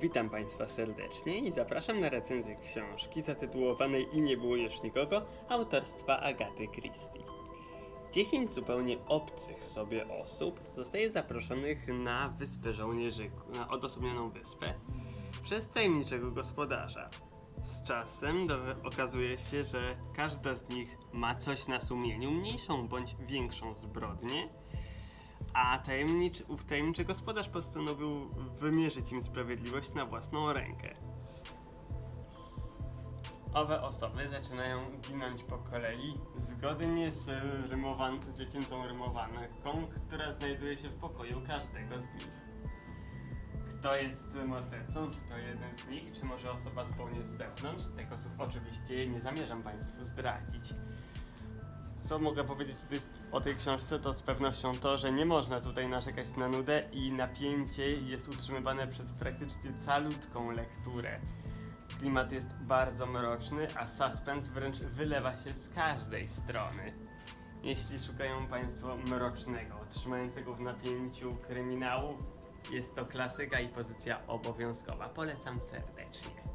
Witam Państwa serdecznie i zapraszam na recenzję książki zatytułowanej I nie było już nikogo autorstwa Agaty Christie. 10 zupełnie obcych sobie osób zostaje zaproszonych na wyspę żołnierzy, na odosobnioną wyspę przez tajemniczego gospodarza. Z czasem do, okazuje się, że każda z nich ma coś na sumieniu, mniejszą bądź większą zbrodnię, a tajemniczy, ów tajemniczy gospodarz postanowił wymierzyć im sprawiedliwość na własną rękę. Owe osoby zaczynają ginąć po kolei zgodnie z rymowan- dziecięcą rymowanką, która znajduje się w pokoju każdego z nich. Kto jest mordercą? Czy to jeden z nich, czy może osoba zupełnie z zewnątrz? Osób oczywiście nie zamierzam Państwu zdradzić. Co mogę powiedzieć o tej książce, to z pewnością to, że nie można tutaj narzekać na nudę i napięcie jest utrzymywane przez praktycznie calutką lekturę. Klimat jest bardzo mroczny, a suspens wręcz wylewa się z każdej strony. Jeśli szukają Państwo mrocznego, trzymającego w napięciu kryminału, jest to klasyka i pozycja obowiązkowa. Polecam serdecznie.